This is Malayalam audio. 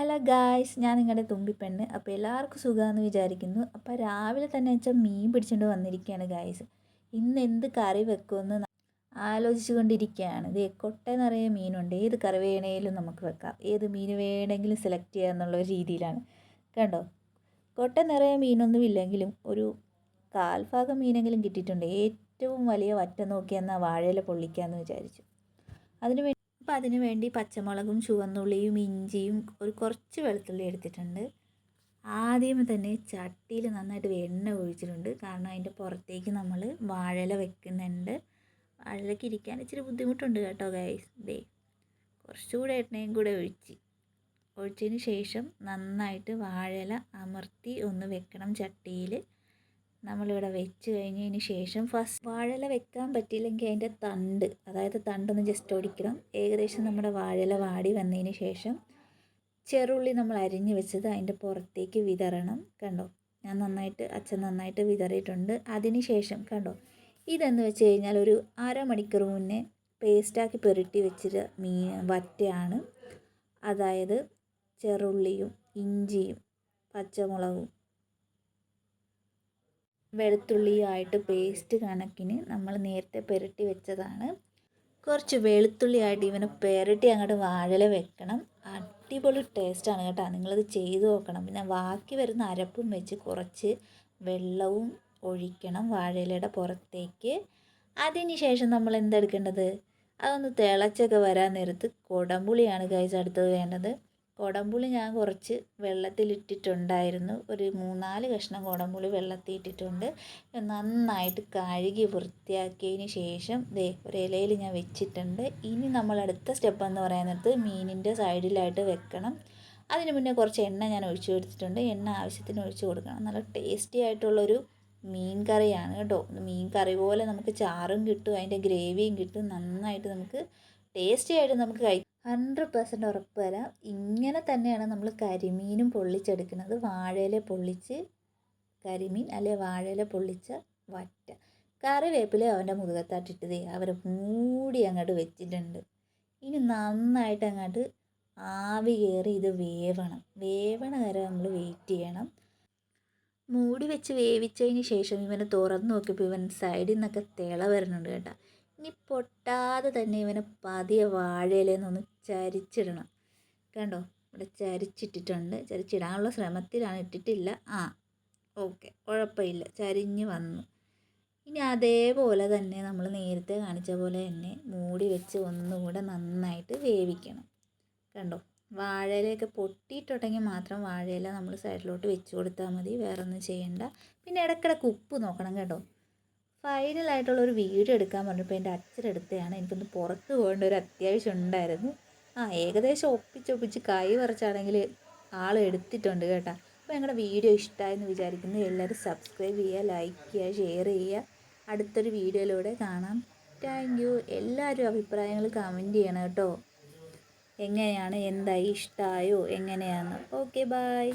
ഹലോ ഗായ്സ് ഞാൻ നിങ്ങളുടെ തുമ്പിപ്പെണ്ണ്. അപ്പോൾ എല്ലാവർക്കും സുഖമാണെന്ന് വിചാരിക്കുന്നു. അപ്പോൾ രാവിലെ തന്നെ വെച്ചാൽ മീൻ പിടിച്ചുകൊണ്ട് വന്നിരിക്കുകയാണ് ഗായ്സ്. ഇന്ന് എന്ത് കറി വെക്കുമെന്ന് ആലോചിച്ചു കൊണ്ടിരിക്കുകയാണ് ഇത് കൊട്ട നിറയെ മീനുണ്ട്. ഏത് കറി വേണേലും നമുക്ക് വെക്കാം. ഏത് മീൻ വേണമെങ്കിലും സെലക്ട് ചെയ്യുക എന്നുള്ള രീതിയിലാണ്. കണ്ടോ? കൊട്ട നിറയെ മീനൊന്നും ഇല്ലെങ്കിലും ഒരു കാൽഭാഗം മീനെങ്കിലും കിട്ടിയിട്ടുണ്ട്. ഏറ്റവും വലിയ വറ്റ നോക്കിയെന്നാൽ വാഴയില പൊള്ളിക്കാമെന്ന് വിചാരിച്ചു. അതിന് വേണ്ടി അപ്പോൾ അതിന് വേണ്ടി പച്ചമുളകും ചുവന്നുള്ളിയും ഇഞ്ചിയും ഒരു കുറച്ച് വെളുത്തുള്ളി എടുത്തിട്ടുണ്ട്. ആദ്യം തന്നെ ചട്ടിയിൽ നന്നായിട്ട് എണ്ണ ഒഴിച്ചിട്ടുണ്ട്. കാരണം അതിന്റെ പുറത്തേക്ക് നമ്മൾ വാഴല വെക്കുന്നുണ്ട്. വാഴലക്ക് ഇരിക്കാൻ ഇച്ചിരി ബുദ്ധിമുട്ടുണ്ട് കേട്ടോ ഗൈസ് ദേ കുറച്ചുകൂടെ എണ്ണയും കൂടെ ഒഴിച്ച്. ഒഴിച്ചതിന് ശേഷം നന്നായിട്ട് വാഴല അമർത്തി ഒന്ന് വെക്കണം ചട്ടിയിൽ. നമ്മളിവിടെ വെച്ച് കഴിഞ്ഞതിന് ശേഷം ഫസ്റ്റ് വാഴല വെക്കാൻ പറ്റിയില്ലെങ്കിൽ അതിന്റെ തണ്ട് അതായത് തണ്ടൊന്ന് ജസ്റ്റ് ഒടിക്കണം. ഏകദേശം നമ്മുടെ വാഴല വാടി വന്നതിന് ശേഷം ചെറുള്ളി നമ്മൾ അരിഞ്ഞ് വെച്ചത് അതിന്റെ പുറത്തേക്ക് വിതറണം കണ്ടോ? ഞാൻ നന്നായിട്ട് അച്ഛൻ നന്നായിട്ട് വിതറിയിട്ടുണ്ട്. അതിന് ശേഷം കണ്ടോ? ഇതെന്ന് വെച്ച് കഴിഞ്ഞാൽ ഒരു അരമണിക്കൂർ മുന്നേ പേസ്റ്റാക്കി പെരട്ടി വെച്ചിട്ട് മീ വറ്റയാണ്. അതായത് ചെറുള്ളിയും ഇഞ്ചിയും പച്ചമുളകും വെളുത്തുള്ളിയായിട്ട് പേസ്റ്റ് കണക്കിന് നമ്മൾ നേരത്തെ പുരട്ടി വെച്ചതാണ്. കുറച്ച് വെളുത്തുള്ളിയായിട്ട് ഇവനെ പുരട്ടി അങ്ങോട്ട് വാഴല വെക്കണം. അടിപൊളി ടേസ്റ്റാണ് കേട്ടോ. നിങ്ങളത് ചെയ്ത് നോക്കണം. പിന്നെ ബാക്കി വരുന്ന അരപ്പും വെച്ച് കുറച്ച് വെള്ളവും ഒഴിക്കണം വാഴയിലയുടെ പുറത്തേക്ക്. അതിന് ശേഷം നമ്മൾ എന്തെടുക്കേണ്ടത്? അതൊന്ന് തിളച്ചൊക്കെ വരാൻ നേരത്ത് കുടംപുളിയാണ് കഴിച്ചടുത്തത് വേണ്ടത്. കുടംപുളി ഞാൻ കുറച്ച് വെള്ളത്തിലിട്ടിട്ടുണ്ടായിരുന്നു. ഒരു മൂന്നാൽ കഷ്ണം കുടംപുളി വെള്ളത്തിൽ ഇട്ടിട്ടുണ്ട് നന്നായിട്ട് കഴുകി വൃത്തിയാക്കിയതിന് ശേഷം ദേ ഒരു ഇലയിൽ ഞാൻ വെച്ചിട്ടുണ്ട്. ഇനി നമ്മൾ അടുത്ത സ്റ്റെപ്പ് എന്ന് പറയുന്നത് മീനിന്റെ സൈഡിലായിട്ട് വെക്കണം. അതിന് മുന്നേ കുറച്ച് എണ്ണ ഞാൻ ഒഴിച്ചു കൊടുത്തിട്ടുണ്ട്. എണ്ണ ആവശ്യത്തിന് ഒഴിച്ചു കൊടുക്കണം. നല്ല ടേസ്റ്റി ആയിട്ടുള്ളൊരു മീൻ കറിയാണ് കേട്ടോ. മീൻ കറി പോലെ നമുക്ക് ചാറും കിട്ടും അതിന്റെ ഗ്രേവിയും കിട്ടും. നന്നായിട്ട് നമുക്ക് ടേസ്റ്റി ആയിട്ട് നമുക്ക് കഴിക്കാം. ഹൺഡ്രഡ് പെർസെന്റ് ഉറപ്പ് തരാം ഇങ്ങനെ തന്നെയാണ് നമ്മൾ കരിമീനും പൊള്ളിച്ചെടുക്കുന്നത്. വാഴയില പൊള്ളിച്ച് കരിമീൻ അല്ലെ വാഴയില പൊള്ളിച്ച വറ്റ. കറിവേപ്പില അവന്റെ മുതുകത്താട്ടിട്ടതേ അവരെ മൂടി അങ്ങോട്ട് വെച്ചിട്ടുണ്ട്. ഇനി നന്നായിട്ട് അങ്ങോട്ട് ആവി കയറി ഇത് വേവണം. വേവണ വരെ നമ്മൾ വെയിറ്റ് ചെയ്യണം. മൂടി വെച്ച് വേവിച്ചതിന് ശേഷം ഇവനെ തുറന്ന് നോക്കിയപ്പോൾ ഇവൻ സൈഡിൽ നിന്നൊക്കെ തിള വരുന്നുണ്ട് കേട്ടോ. ഇനി പൊട്ടാതെ തന്നെ ഇവനെ പതിയെ വാഴയിലേന്നൊന്ന് ചരിച്ചിടണം. കണ്ടോ? ഇവിടെ ചരിച്ചിട്ടിട്ടുണ്ട്. ചരിച്ചിടാനുള്ള ശ്രമത്തിലാണ്. ഇട്ടിട്ടില്ല. ആ ഓക്കെ. കുഴപ്പമില്ല. ചരിഞ്ഞ് വന്നു. ഇനി അതേപോലെ തന്നെ നമ്മൾ നേരത്തെ കാണിച്ച പോലെ തന്നെ മൂടി വെച്ച് ഒന്നുകൂടെ നന്നായിട്ട് വേവിക്കണം. കണ്ടോ? വാഴയിലൊക്കെ പൊട്ടിയിട്ടുണ്ടെങ്കിൽ മാത്രം വാഴയില നമ്മൾ സൈഡിലോട്ട് വെച്ച് കൊടുത്താൽ മതി. വേറൊന്നും ചെയ്യണ്ട. പിന്നെ ഇടയ്ക്കിടയ്ക്ക് ഉപ്പ് നോക്കണം കേട്ടോ. ഫൈനലായിട്ടുള്ളൊരു വീഡിയോ എടുക്കാൻ പറഞ്ഞപ്പോൾ എന്റെ അച്ഛനെടുത്തതാണ് എനിക്കൊന്ന് പുറത്ത് പോകേണ്ട ഒരു അത്യാവശ്യം ഉണ്ടായിരുന്നു. ആ ഏകദേശം ഒപ്പിച്ചൊപ്പിച്ച് കൈ പറിച്ചാണെങ്കിൽ ആൾ എടുത്തിട്ടുണ്ട് കേട്ടോ. അപ്പോൾ ഞങ്ങളുടെ വീഡിയോ ഇഷ്ടമായെന്ന് വിചാരിക്കുന്നു. എല്ലാവരും സബ്സ്ക്രൈബ് ചെയ്യുക ലൈക്ക് ചെയ്യുക ഷെയർ ചെയ്യുക. അടുത്തൊരു വീഡിയോയിലൂടെ കാണാം. താങ്ക് യു എല്ലാവരും അഭിപ്രായങ്ങൾ കമന്റ് ചെയ്യണം കേട്ടോ. എങ്ങനെയാണ് എന്തായി ഇഷ്ടമായോ എങ്ങനെയാണ് ഓക്കെ ബായ്